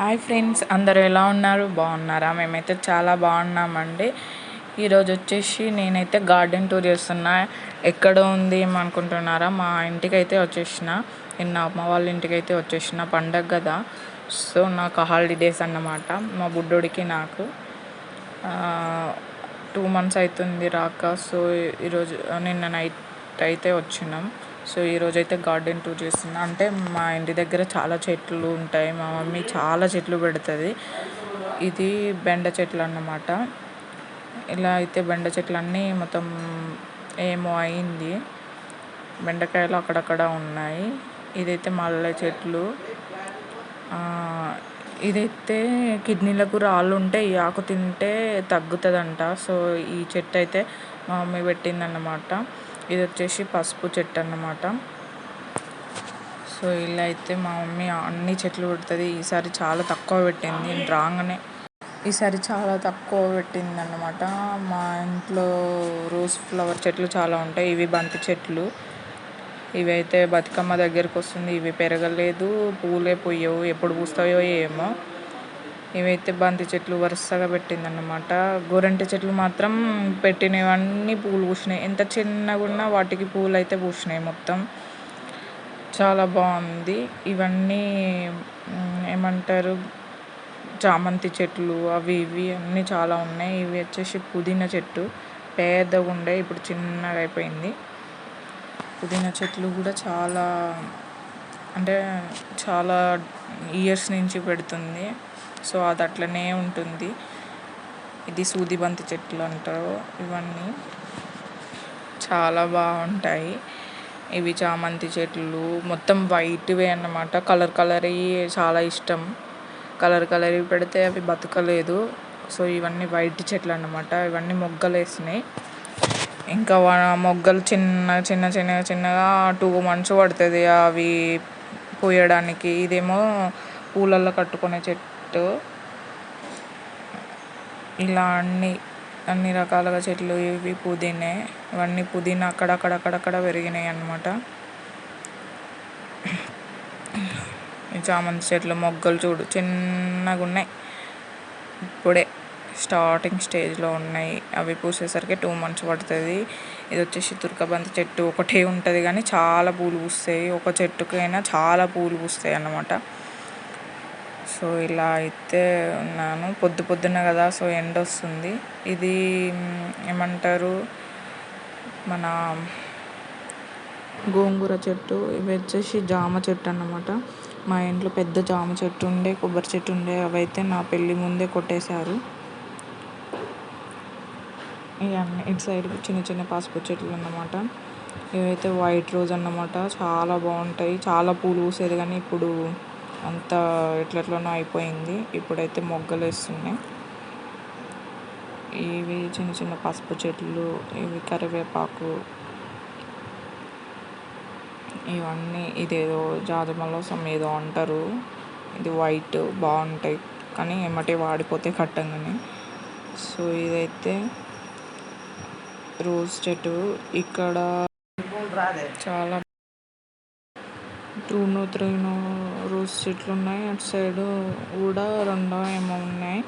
Hi friends అందరూ ఎలా ఉన్నారు? బాగున్నారా? మేమైతే చాలా బాగున్నామండి. ఈరోజు వచ్చేసి నేనైతే గార్డెన్ టూర్ చేస్తున్నా. ఎక్కడ ఉంది ఏమనుకుంటున్నారా? మా ఇంటికి అయితే వచ్చేసిన. నిన్న అమ్మ వాళ్ళ ఇంటికి అయితే వచ్చేసిన పండగ కదా. సో నాకు హాలిడేస్ అన్నమాట. మా బుడ్డోడికి నాకు టూ మంత్స్ అవుతుంది రాక. సో ఈరోజు నిన్న నైట్ అయితే వచ్చినాం. సో ఈరోజు అయితే గార్డెన్ టూర్ చేస్తున్నా. అంటే మా ఇంటి దగ్గర చాలా చెట్లు ఉంటాయి. మా మమ్మీ చాలా చెట్లు పెడుతుంది. ఇది బెండ చెట్లు అన్నమాట. ఇలా అయితే బెండ చెట్లు అన్నీ మొత్తం ఏమో అయింది. బెండకాయలు అక్కడక్కడ ఉన్నాయి. ఇదైతే మల్లె చెట్లు. ఇదైతే కిడ్నీలకు రాళ్ళు ఉంటే ఈ ఆకు తింటే తగ్గుతుందంట. సో ఈ చెట్టు అయితే మా మమ్మీ పెట్టిందన్నమాట. ఇది వచ్చేసి పసుపు చెట్టు అన్నమాట. సో ఇలా అయితే మా మమ్మీ అన్ని చెట్లు పెడుతుంది. ఈసారి చాలా తక్కువ పెట్టింది. రాగానే ఈసారి చాలా తక్కువ పెట్టింది అన్నమాట. మా ఇంట్లో రోజ్ ఫ్లవర్ చెట్లు చాలా ఉంటాయి. ఇవి బంతి చెట్లు. ఇవి అయితే బతుకమ్మ దగ్గరికి వస్తుంది. ఇవి పెరగలేదు. పూలే పోయవు. ఎప్పుడు పూస్తాయో ఏమో. ఇవైతే బంతి చెట్లు వరుసగా పెట్టిందన్నమాట. గోరంటి చెట్లు మాత్రం పెట్టినవన్నీ పూలు పూసినాయి. ఎంత చిన్నగా ఉన్నా వాటికి పూలు అయితే పూసినాయి మొత్తం. చాలా బాగుంది. ఇవన్నీ ఏమంటారు చామంతి చెట్లు అవి ఇవి అన్నీ చాలా ఉన్నాయి. ఇవి వచ్చేసి పుదీనా చెట్టు. పెద్దగా ఉండే ఇప్పుడు చిన్నగా అయిపోయింది. పుదీనా చెట్లు కూడా చాలా అంటే చాలా ఇయర్స్ నుంచి పెడుతుంది. సో అది అట్లనే ఉంటుంది. ఇది సూది బంతి చెట్లు అంటారు. ఇవన్నీ చాలా బాగుంటాయి. ఇవి చామంతి చెట్లు. మొత్తం వైట్వే అన్నమాట. కలర్ కలరీ చాలా ఇష్టం. కలర్ కలరీ పెడితే అవి బతకలేదు. సో ఇవన్నీ వైట్ చెట్లు అన్నమాట. ఇవన్నీ మొగ్గలు వేసినాయి ఇంకా మొగ్గలు చిన్న చిన్న చిన్న చిన్నగా టూ మంత్స్ పడుతుంది అవి పోయడానికి. ఇదేమో పూలల్లో కట్టుకునే చెట్టు చెట్టు. ఇలా అన్ని అన్ని రకాలుగా చెట్లు ఇవి పుదీనే. ఇవన్నీ పుదీనా అక్కడక్కడక్కడక్కడ పెరిగినాయి అన్నమాట. చామంతి చెట్లు మొగ్గలు చూడు చిన్నగా ఉన్నాయి. ఇప్పుడే స్టార్టింగ్ స్టేజ్లో ఉన్నాయి. అవి పూసేసరికి టూ మంత్స్ పడుతుంది. ఇది వచ్చేసి తుర్కబంతి చెట్టు ఒకటే ఉంటుంది కానీ చాలా పూలు పూస్తాయి. ఒక చెట్టుకైనా చాలా పూలు పూస్తాయి అన్నమాట. సో ఇలా అయితే ఉన్నాను. పొద్దు పొద్దున్న కదా సో ఎండ వస్తుంది. ఇది ఏమంటారు మన గోంగూర చెట్టు ఇవి వచ్చేసి జామ చెట్టు అన్నమాట. మా ఇంట్లో పెద్ద జామ చెట్టు ఉండే కొబ్బరి చెట్టు ఉండే అవి అయితే నా పెళ్ళి ముందే కొట్టేశారు. ఇవన్నీ ఇటు సైడ్ చిన్న చిన్న పసుపు చెట్లు అన్నమాట. ఇవైతే వైట్ రోజ్ అన్నమాట. చాలా బాగుంటాయి. చాలా పూలు పూసేది కానీ ఇప్పుడు అంతా ఎట్లెట్లనో అయిపోయింది. ఇప్పుడైతే మొగ్గలు వేస్తున్నాయి. ఇవి చిన్న చిన్న పసుపు చెట్లు ఇవి కరివేపాకు ఇవన్నీ ఇదేదో జాజమల్లోసం ఏదో అంటారు. ఇది వైట్ బాగుంటాయి. కానీ ఏమటే వాడిపోతే కట్టంగానే. సో ఇదైతే రోజ్ చెట్టు. ఇక్కడ చాలా టూనో త్రీనో రోజ్ చెట్లు ఉన్నాయి. అటు సైడ్ కూడా రెండో ఏమో ఉన్నాయి.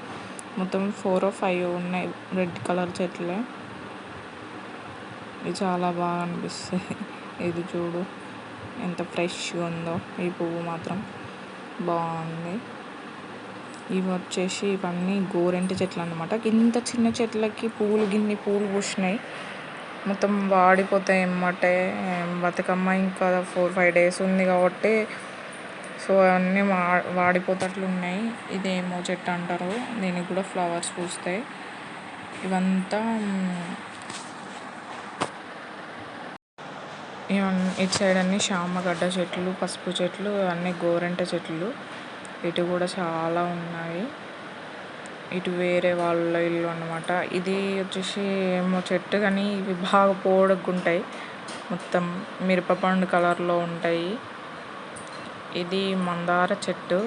మొత్తం ఫోర్ ఫైవ్ ఉన్నాయి. రెడ్ కలర్ చెట్లే. ఇది చాలా బాగా అనిపిస్తుంది. ఇది చూడు. ఎంత ఫ్రెష్గా ఉందో. ఈ పువ్వు మాత్రం బాగుంది. ఇవి వచ్చేసి ఇవన్నీ గోరెంటి చెట్లు అనమాట ఇంత చిన్న చెట్లకి పూలు గిన్ని పూలు పూసినాయి. మొత్తం వాడిపోతాయి ఎమ్మటే బతుకమ్మ ఇంకా ఫోర్ ఫైవ్ డేస్ ఉంది కాబట్టి సో అవన్నీ వా వాడిపోతట్లు ఉన్నాయి ఇదేమో చెట్టు అంటారు. దీనికి కూడా ఫ్లవర్స్ పూస్తాయి. ఇవంతా ఇటు సైడ్ అన్ని శామగడ్డ చెట్లు పసుపు చెట్లు అన్నీ గోరంట చెట్లు. ఇటు కూడా చాలా ఉన్నాయి. ఇటు వేరే వాళ్ళ ఇల్లు అనమాట ఇది వచ్చేసి ఏమో చెట్టు కానీ ఇవి బాగా పోడుగుంటాయి. మొత్తం మిరపపండు కలర్లో ఉంటాయి. ఇది మందార చెట్టు.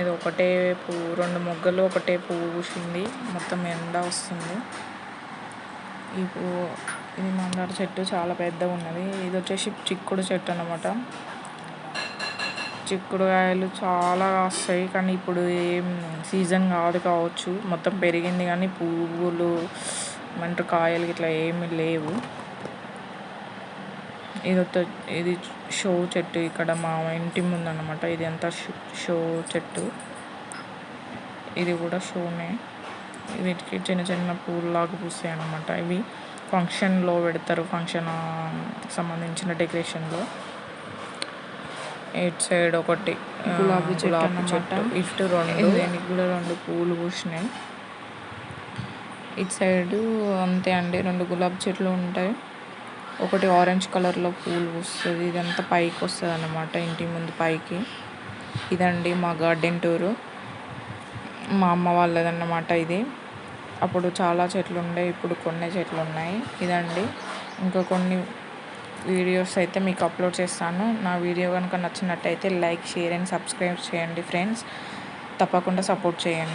ఇది ఒకటే పువ్వు రెండు మొగ్గలు ఒకటే పువ్వు పూసింది. మొత్తం ఎండ వస్తుంది. ఈ పువ్వు ఇది మందార చెట్టు చాలా పెద్దగా ఉన్నది ఇది వచ్చేసి చిక్కుడు చెట్టు అనమాట చిక్కుడుకాయలు చాలా కాస్తాయి కానీ ఇప్పుడు ఏం సీజన్ కాదు కావచ్చు. మొత్తం పెరిగింది కానీ పువ్వులు ఏమంటారు కాయలు ఇట్లా ఏమి లేవు. ఇది ఇది షో చెట్టు ఇక్కడ మా ఇంటి ముందు అనమాట ఇది అంతా షో చెట్టు. ఇది కూడా షోనే. వీటికి చిన్న చిన్న పూలులాగా పూస్తాయి అన్నమాట ఇవి ఫంక్షన్లో పెడతారు. ఫంక్షన్ సంబంధించిన డెకరేషన్లో. ఇటు సైడ్ ఒకటి గులాబీ చెట్టు గులాబీ. చెట్టు ఇటు రెండు. దీనికి కూడా రెండు పూలు పూసినాయి. ఇటు సైడ్ అంతే అండి రెండు గులాబీ చెట్లు ఉంటాయి. ఒకటి ఆరెంజ్ కలర్లో పూలు పూస్తుంది ఇదంతా పైకి వస్తుంది అన్నమాట ఇంటి ముందు పైకి. ఇదండి మా గార్డెన్ టూరు. మా అమ్మ వాళ్ళదన్నమాట ఇది. అప్పుడు చాలా చెట్లు ఉండే ఇప్పుడు కొన్ని చెట్లు ఉన్నాయి. ఇదండి. ఇంకా కొన్ని వీడియోస్ అయితే మీకు అప్లోడ్ చేస్తాను. నా వీడియో కనుక నచ్చినట్టయితే లైక్ షేర్ అండ్ సబ్స్క్రైబ్ చేయండి ఫ్రెండ్స్. తప్పకుండా సపోర్ట్ చేయండి.